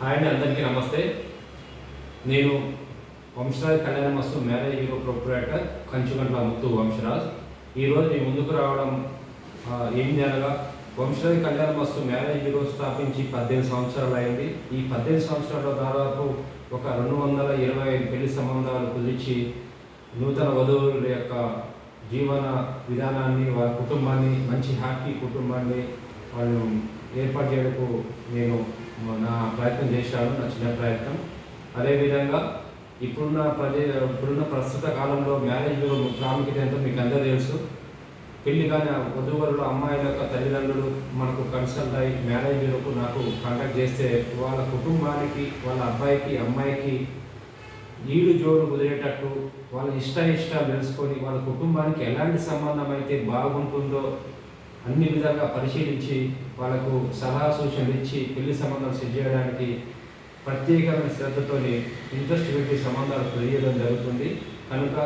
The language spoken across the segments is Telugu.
హాయ్ అండి అందరికీ నమస్తే. నేను Vamsharaj Kalyana Mastu marriage bureau proprietor Kanchugantla Muthu Vamsharaj. ఈరోజు మీ ముందుకు రావడం ఏం ఏంది అనగా వంశరాజ్ కళ్యాణ మస్తు మ్యారేజ్ బ్యూరో స్థాపించి పద్దెనిమిది సంవత్సరాలు అయింది. ఈ పద్దెనిమిది సంవత్సరాల దాదాపు ఒక రెండు వందల ఇరవై ఐదు పెళ్ళి సంబంధాలు కుదిర్చి నూతన వధువుల యొక్క జీవన విధానాన్ని వారి కుటుంబాన్ని మంచి హ్యాపీ కుటుంబాన్ని వాళ్ళు ఏర్పాటు చేయడానికి నేను నా ప్రయత్నం చేశాను నా చిన్న ప్రయత్నం. అదేవిధంగా ఇప్పుడున్న ప్రదే ఇప్పుడున్న ప్రస్తుత కాలంలో మ్యారేజ్లో ప్రాముఖ్యత ఎంతో మీకు అందరూ తెలుసు. పెళ్ళి కానీ వధువరులు అమ్మాయిల యొక్క తల్లిదండ్రులు మనకు కన్సల్ట్ అయ్యి మ్యారేజ్ వరకు నాకు కాంటాక్ట్ చేస్తే వాళ్ళ కుటుంబానికి వాళ్ళ అబ్బాయికి అమ్మాయికి నీళ్ళు జోడు కుదిరేటట్టు వాళ్ళ ఇష్ట ఇష్టాలు తెలుసుకొని వాళ్ళ కుటుంబానికి ఎలాంటి సంబంధం అయితే బాగుంటుందో అన్ని విధంగా పరిశీలించి వాళ్ళకు సలహా సూచనలు ఇచ్చి పెళ్ళి సంబంధాలు సెట్ చేయడానికి ప్రత్యేకమైన శ్రద్ధతోని ఇంట్రెస్ట్ పెట్టి సంబంధాలు తెలియడం జరుగుతుంది. కనుక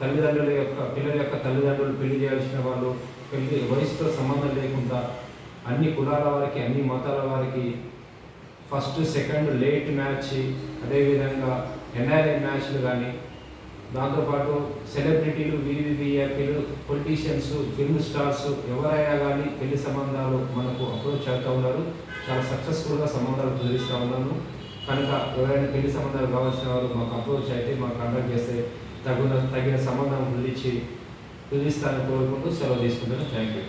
తల్లిదండ్రుల యొక్క పిల్లల యొక్క తల్లిదండ్రులు పెళ్ళి చేయాల్సిన వాళ్ళు పెళ్ళి వయసుతో సంబంధం లేకుండా అన్ని కులాల వారికి అన్ని మతాల వారికి ఫస్ట్ సెకండ్ లేట్ మ్యాచ్ అదేవిధంగా ఎన్ఆర్ఐ మ్యాచ్లు కానీ దాంతోపాటు సెలబ్రిటీలు వీరి పొలిటీషియన్స్ ఫిల్మ్ స్టార్స్ ఎవరైనా కానీ పెళ్ళి సంబంధాలు మనకు అప్రోచ్ అవుతూ ఉన్నారు. చాలా సక్సెస్ఫుల్గా సంబంధాలు కుదిరిస్తూ ఉన్నాను. కనుక ఎవరైనా పెళ్ళి సంబంధాలు కావాల్సిన వారు మాకు అప్రోచ్ అయితే మాకు కాంటాక్ట్ చేస్తే తగిన తగిన సంబంధం కుదిరించి కుదిరిస్తానని కోరుకుంటూ సెలవు తీసుకుంటాను థ్యాంక్ యూ